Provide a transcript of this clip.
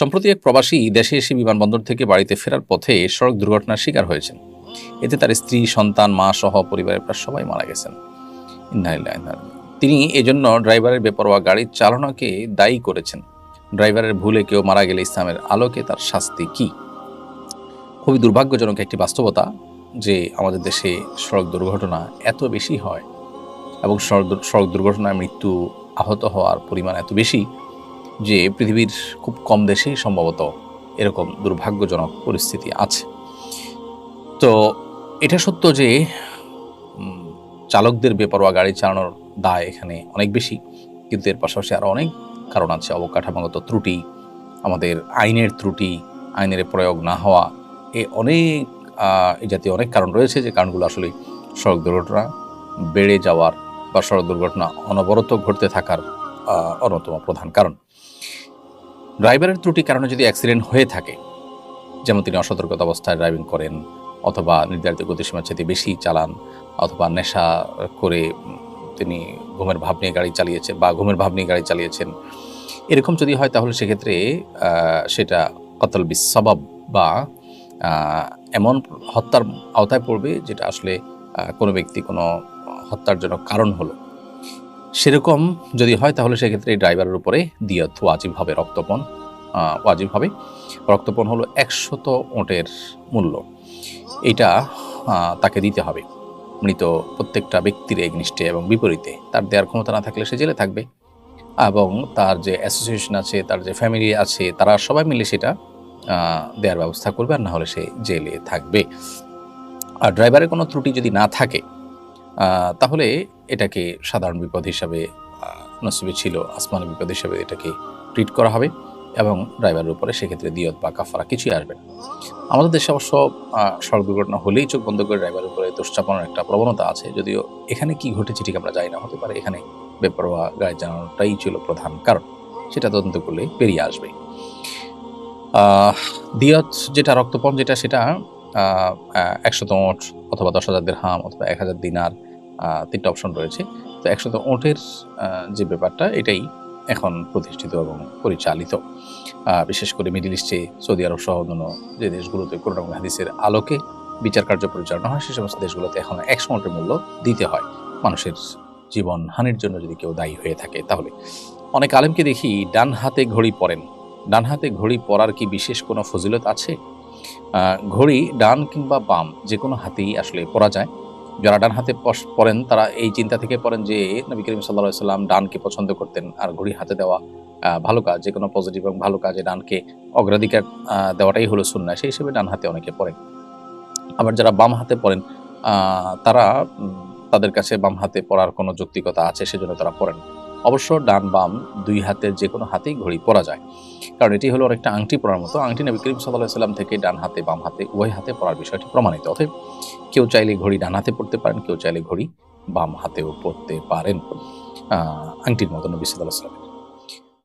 সম্প্রতি এক প্রবাসী দেশে এসে বিমানবন্দর থেকে বাড়িতে ফেরার পথে সড়ক দুর্ঘটনার শিকার হয়েছেন। এতে তার স্ত্রী, সন্তান, মা সহ পরিবারের প্রায় সবাই মারা গেছেন। তিনি এজন্য ড্রাইভারের বেপরোয়া গাড়ির চালনাকে দায়ী করেছেন। ড্রাইভারের ভুলে কেউ মারা গেলে ইসলামের আলোকে তার শাস্তি কি? খুবই দুর্ভাগ্যজনক একটি বাস্তবতা যে আমাদের দেশে সড়ক দুর্ঘটনা এত বেশি হয় এবং সড়ক সড়ক দুর্ঘটনায় মৃত্যু আহত হওয়ার পরিমাণ এত বেশি যে পৃথিবীর খুব কম দেশেই সম্ভবত এরকম দুর্ভাগ্যজনক পরিস্থিতি আছে। তো এটা সত্য যে চালকদের বেপরোয়া গাড়ি চালানোর দায় এখানে অনেক বেশি। কিন্তু এর পাশাপাশি আরও অনেক কারণ আছে, অবকাঠামোগত ত্রুটি, আমাদের আইনের ত্রুটি, আইনের প্রয়োগ না হওয়া। এ অনেক এই জাতীয় অনেক কারণ রয়েছে যে কারণগুলো আসলে সড়ক দুর্ঘটনা বেড়ে যাওয়ার বা সড়ক দুর্ঘটনা অনবরত ঘটতে থাকার অন্যতম প্রধান কারণ। ড্রাইভারের ত্রুটির কারণে যদি অ্যাক্সিডেন্ট হয়ে থাকে, যেমন তিনি অসতর্কতা অবস্থায় ড্রাইভিং করেন অথবা নির্ধারিত গতিসীমার চেয়ে বেশি চালান অথবা নেশা করে তিনি ঘুমের ভাব নিয়ে গাড়ি চালিয়েছেন বা ঘুমের ভাব নিয়ে গাড়ি চালিয়েছেন, এরকম যদি হয় তাহলে সেক্ষেত্রে সেটা কতল বিসবাব বা এমন হত্যার আওতায় পড়বে যেটা আসলে কোনো ব্যক্তি কোনো হত্যার জন্য কারণ হলো। সেরকম যদি হয়, তাহলে সেক্ষেত্রে এই ড্রাইভারের উপরে দিয়ত ওয়াজিব হবে, রক্তপণ ওয়াজিব হবে। রক্তপণ হলো একশত ওঁটের মূল্য। এটা তাকে দিতে হবে। মৃত প্রত্যেকটা ব্যক্তির এগনিষ্ঠে এবং বিপরীতে। তার দেওয়ার ক্ষমতা না থাকলে সে জেলে থাকবে। এবং তার যে অ্যাসোসিয়েশন আছে, তার যে ফ্যামিলি আছে, তারা সবাই মিলে সেটা দেওয়ার ব্যবস্থা করবে আর না হলে সে জেলে থাকবে। আর ড্রাইভারের কোনো ত্রুটি যদি না থাকে তাহলে এটাকে সাধারণ বিপদ হিসাবে নসিবে ছিল, আসমানি বিপদ হিসাবে এটাকে ট্রিট করা হবে এবং ড্রাইভারের উপরে সেক্ষেত্রে দিয়ত বা কাফারা কিছুই আসবে আমাদের দেশে অবশ্য সড়ক দুর্ঘটনা হলেই চোখ বন্ধ করে ড্রাইভারের উপরে দোষচাপানোর একটা প্রবণতা আছে, যদিও এখানে কি ঘটেছে ঠিক আমরা জানি না, হতে পারে এখানে বেপরোয়া গাড়ি জানানোটাই ছিল প্রধান কারণ, সেটা তদন্ত করলে বেরিয়ে আসবে। দিয়ত যেটা রক্তপণ যেটা, সেটা একশত ওঁট অথবা দশ হাজার দেড়হাম অথবা এক হাজার দিনার তিনটা অপশন রয়েছে। তো একশত ওঁটের যে ব্যাপারটা, এটাই এখন প্রতিষ্ঠিত এবং পরিচালিত। বিশেষ করে মিডিল ইস্টে, সৌদি আরব সহ অন্যান্য যে দেশগুলোতে এবং হাদিসের আলোকে বিচার কার্য পরিচালনা হয়, সে সমস্ত দেশগুলোতে এখন একশো ওঁটের মূল্য দিতে হয়। মানুষের জীবন হানির জন্য যদি কেউ দায়ী হয়ে থাকে, তাহলে। অনেক আলেমকে দেখি ডান হাতে ঘড়ি পরেন। ডান হাতে ঘড়ি পরার কি বিশেষ কোনো ফজিলত আছে? ঘড়ি ডান কিংবা বাম যে কোনো হাতেই আসলে পরা যায়। যারা ডান হাতে পরেন, তারা এই চিন্তা থেকে পড়েন যে, নবী করিম সাল্লাহ সাল্লাম ডানকে পছন্দ করতেন আর ঘড়ি হাতে দেওয়া ভালো কাজ যে কোনো পজিটিভ এবং ভালো কাজে ডানকে অগ্রাধিকার দেওয়াটাই হলো সুন্না সেই হিসেবে ডান হাতে অনেকে পড়েন। আবার যারা বাম হাতে পড়েন তারা তাদের কাছে বাম হাতে পড়ার কোনো যৌক্তিকতা আছে, সেজন্য তারা পড়েন। অবশ্য ডান বাম দুই হাতের যে কোনো হাতেই ঘড়ি পরা যায়। কারণ এটি হলো একটা আংটি পরার মতো। আংটি নবী করিম সাল্লাহ সাল্লাম থেকে ডান হাতে, বাম হাতে, উভয় হাতে পরার বিষয়টি প্রমাণিত। অতএব কেউ চাইলে ঘড়ি ডান হাতে পড়তে পারেন, কেউ চাইলে ঘড়ি বাম হাতেও পড়তে পারেন। আংটির মতো নবী সাল্লাহ সাল্লামের